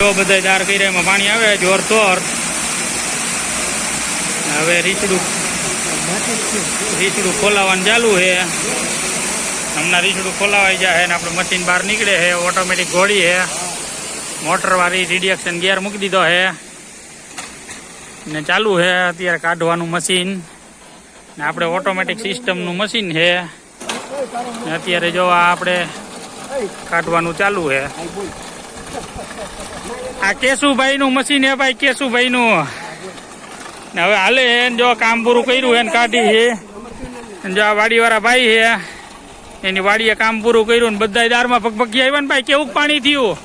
જો બધા દાર કર્યા, એમાં પાણી આવે, જોર તોર. હવે રીચડું રીચડું ખોલાવવાનું ચાલુ છે. હમણાં રીચડું ખોલાવાઈ જાય ને આપણે મશીન બહાર નીકળે છે, ઓટોમેટિક ઘોડી છે. મોટર વાળી રિડક્શન ગિયર મૂકી દીધો છે. ને ચાલુ છે અત્યારે કાઢવાનું મશીન. ને આપણે ઓટોમેટિક સિસ્ટમનું મશીન છે. ને અત્યારે જો આપણે કાઢવાનું ચાલુ છે. આ કેશુભાઈ નું મશીન હે ભાઈ કેશુભાઈ નું હવે હાલે હે ને જો કામ પૂરું કર્યું હે કાઢી છે જો આ વાડીવાળા ભાઈ છે એની વાડીએ કામ પૂરું કર્યું ને બધા દારમાં ભગભગી આવ્યા ને ભાઈ કેવું પાણી થયું?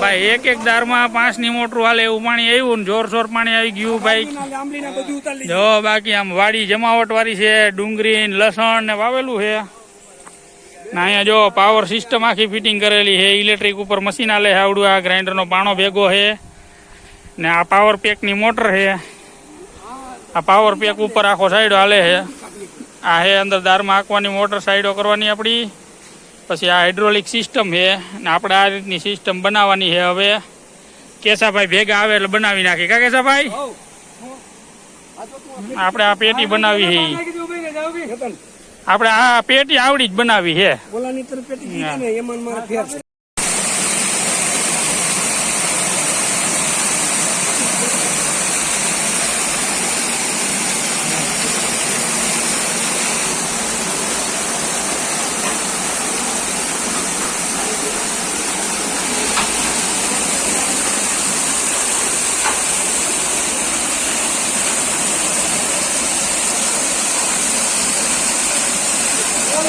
ભાઈ એક એક દારમાં પાંચની મોટર હાલે એવું પાણી આવ્યું ને જોર પાણી આવી ગયું ભાઈ. જો બાકી આમ વાડી જમાવટ વાળી છે ડુંગળી ને લસણ ને વાવેલું છે. ને અહીંયા જો પાવર સિસ્ટમ આખી ફિટિંગ કરેલી છે ઇલેક્ટ્રિક ઉપર મશીન આલે છે આવડું આ ગ્રાઇન્ડરનો પાણો ભેગો છે ને આ પાવર પેકની મોટર છે આ પાવર પેક ઉપર આખો સાઈડો હાલે છે આ હે અંદર દારમાં આંકવાની મોટર સાઈડો કરવાની આપણી પછી આ હાઇડ્રોલિક સિસ્ટમ છે ને આપણે આ રીતની સિસ્ટમ બનાવવાની છે હવે કેસાભાઈ ભેગા આવે એટલે બનાવી નાખી કા કેસાભાઈ આપણે આ પેટી બનાવી છે. આપણે આ પેટી આવડી જ બનાવી છે. ઓલાની તરફ પેટી એમાં મારે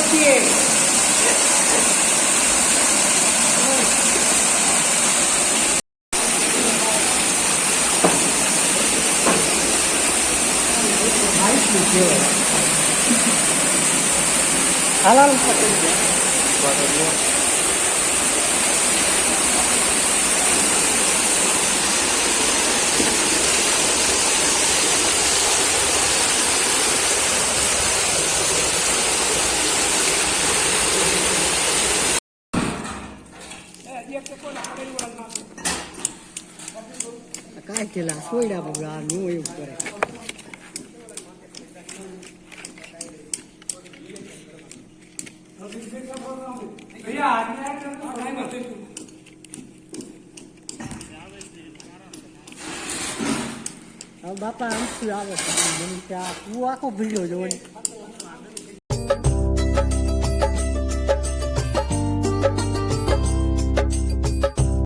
છે. હાલ હાલ પકડી દે. કાંઈ કેલા સોયડા બગડા નું એવું કરે હવે બાપા આમ શું આવે છે મને ત્યાં તું આખો ભીડ્યો જોવાની